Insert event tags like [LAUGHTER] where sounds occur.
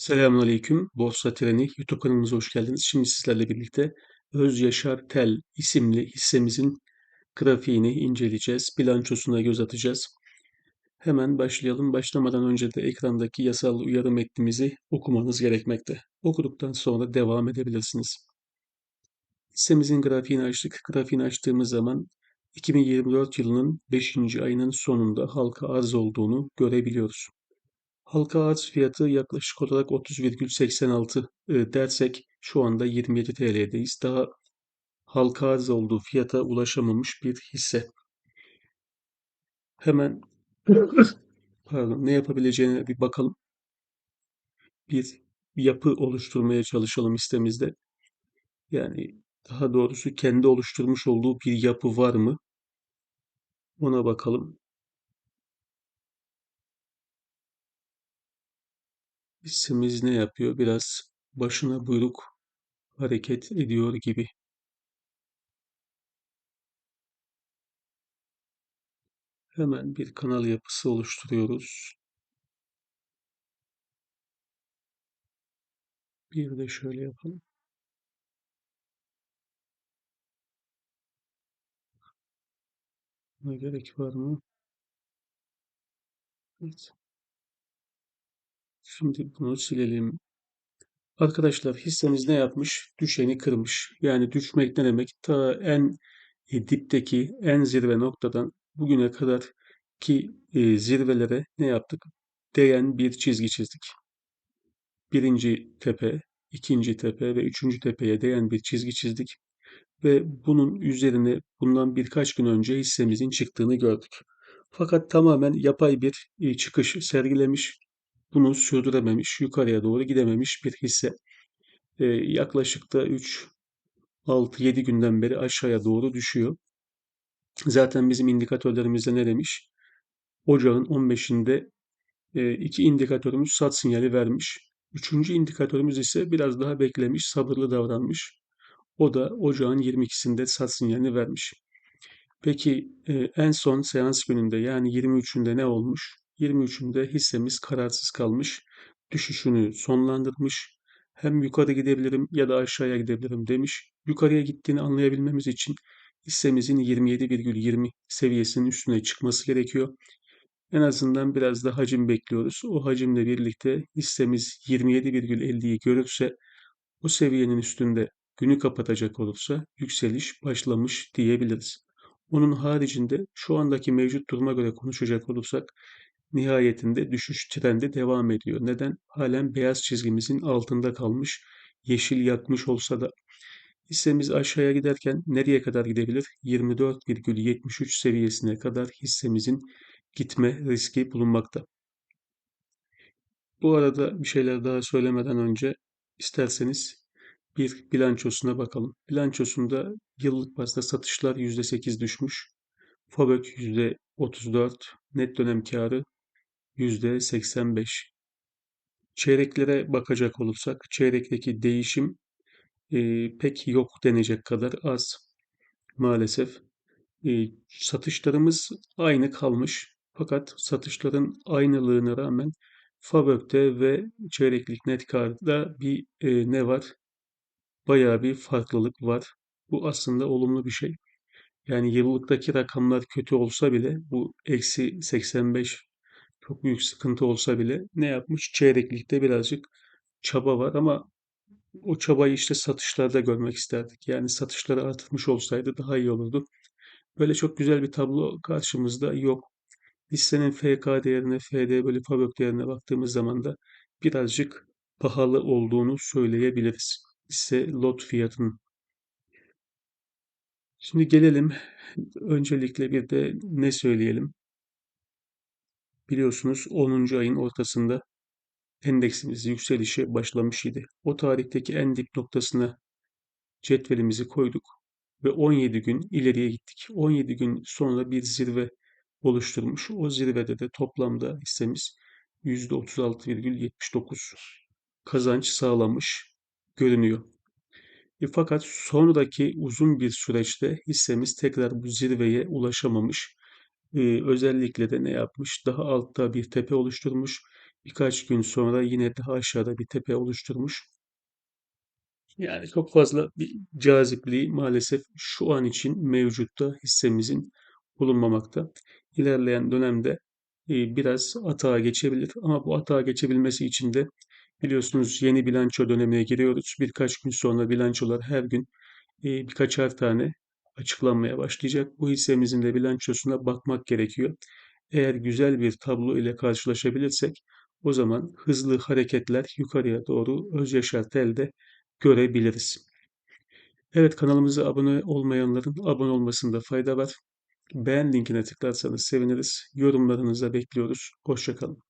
Selamünaleyküm. Borsa Treni YouTube kanalımıza hoş geldiniz. Şimdi sizlerle birlikte Öz Yaşar Tel isimli hissemizin grafiğini inceleyeceğiz. Bilançosuna göz atacağız. Hemen başlayalım. Başlamadan önce de ekrandaki yasal uyarı metnimizi okumanız gerekmekte. Okuduktan sonra devam edebilirsiniz. Hissemizin grafiğini açtık. Grafiğini açtığımız zaman 2024 yılının 5. ayının sonunda halka arz olduğunu görebiliyoruz. Halka arz fiyatı yaklaşık olarak 30,86 e, dersek şu anda 27 TL'deyiz. Daha halka arz olduğu fiyata ulaşamamış bir hisse. Hemen [LAUGHS] pardon ne yapabileceğine bir bakalım. Bir yapı oluşturmaya çalışalım istemizde. Yani daha doğrusu kendi oluşturmuş olduğu bir yapı var mı? Ona bakalım. Hissemiz ne yapıyor? Biraz başına buyruk hareket ediyor gibi. Hemen bir kanal yapısı oluşturuyoruz. Bir de şöyle yapalım. Buna gerek var mı? Evet. Şimdi bunu silelim. Arkadaşlar hissemiz ne yapmış? Düşeni kırmış. Yani düşmek ne demek? Ta en e, dipteki en zirve noktadan bugüne kadar ki e, zirvelere ne yaptık? Değen bir çizgi çizdik. Birinci tepe, ikinci tepe ve üçüncü tepeye değen bir çizgi çizdik. Ve bunun üzerine bundan birkaç gün önce hissemizin çıktığını gördük. Fakat tamamen yapay bir e, çıkış sergilemiş bunu sürdürememiş, yukarıya doğru gidememiş bir hisse. E, yaklaşık da 3, 6, 7 günden beri aşağıya doğru düşüyor. Zaten bizim indikatörlerimizde ne demiş? Ocağın 15'inde e, iki indikatörümüz sat sinyali vermiş. Üçüncü indikatörümüz ise biraz daha beklemiş, sabırlı davranmış. O da ocağın 22'sinde sat sinyalini vermiş. Peki e, en son seans gününde yani 23'ünde ne olmuş? 23'ünde hissemiz kararsız kalmış, düşüşünü sonlandırmış. Hem yukarı gidebilirim ya da aşağıya gidebilirim demiş. Yukarıya gittiğini anlayabilmemiz için hissemizin 27,20 seviyesinin üstüne çıkması gerekiyor. En azından biraz da hacim bekliyoruz. O hacimle birlikte hissemiz 27,50'yi görürse o seviyenin üstünde günü kapatacak olursa yükseliş başlamış diyebiliriz. Onun haricinde şu andaki mevcut duruma göre konuşacak olursak nihayetinde düşüş trendi devam ediyor. Neden? Halen beyaz çizgimizin altında kalmış, yeşil yakmış olsa da hissemiz aşağıya giderken nereye kadar gidebilir? 24,73 seviyesine kadar hissemizin gitme riski bulunmakta. Bu arada bir şeyler daha söylemeden önce isterseniz bir bilançosuna bakalım. Bilançosunda yıllık bazda satışlar %8 düşmüş. FAVÖK %34, net dönem karı %85. Çeyreklere bakacak olursak çeyrekteki değişim e, pek yok denecek kadar az maalesef. E, satışlarımız aynı kalmış. Fakat satışların aynılığına rağmen FAVÖK'te ve çeyreklik net karda bir e, ne var? Bayağı bir farklılık var. Bu aslında olumlu bir şey. Yani yıllıktaki rakamlar kötü olsa bile bu eksi 85 çok büyük sıkıntı olsa bile ne yapmış? Çeyreklikte birazcık çaba var ama o çabayı işte satışlarda görmek isterdik. Yani satışları artmış olsaydı daha iyi olurdu. Böyle çok güzel bir tablo karşımızda yok. Hissenin FK değerine, FD bölü FAVÖK değerine baktığımız zaman da birazcık pahalı olduğunu söyleyebiliriz. Hisse lot fiyatının. Şimdi gelelim öncelikle bir de ne söyleyelim? Biliyorsunuz 10. ayın ortasında endeksimiz yükselişe başlamış idi. O tarihteki en dip noktasına cetvelimizi koyduk ve 17 gün ileriye gittik. 17 gün sonra bir zirve oluşturmuş. O zirvede de toplamda hissemiz %36,79 kazanç sağlamış görünüyor. E fakat sonraki uzun bir süreçte hissemiz tekrar bu zirveye ulaşamamış. E, özellikle de ne yapmış? Daha altta bir tepe oluşturmuş. birkaç gün sonra yine daha aşağıda bir tepe oluşturmuş. Yani çok fazla bir cazipliği maalesef şu an için mevcutta hissemizin bulunmamakta. İlerleyen dönemde biraz atağa geçebilir ama bu atağa geçebilmesi için de biliyorsunuz yeni bilanço dönemine giriyoruz. Birkaç gün sonra bilançolar her gün birkaçar tane açıklanmaya başlayacak. Bu hissemizin de bilançosuna bakmak gerekiyor. Eğer güzel bir tablo ile karşılaşabilirsek o zaman hızlı hareketler yukarıya doğru öz yaşar telde görebiliriz. Evet kanalımıza abone olmayanların abone olmasında fayda var. Beğen linkine tıklarsanız seviniriz. Yorumlarınızı bekliyoruz. Hoşçakalın.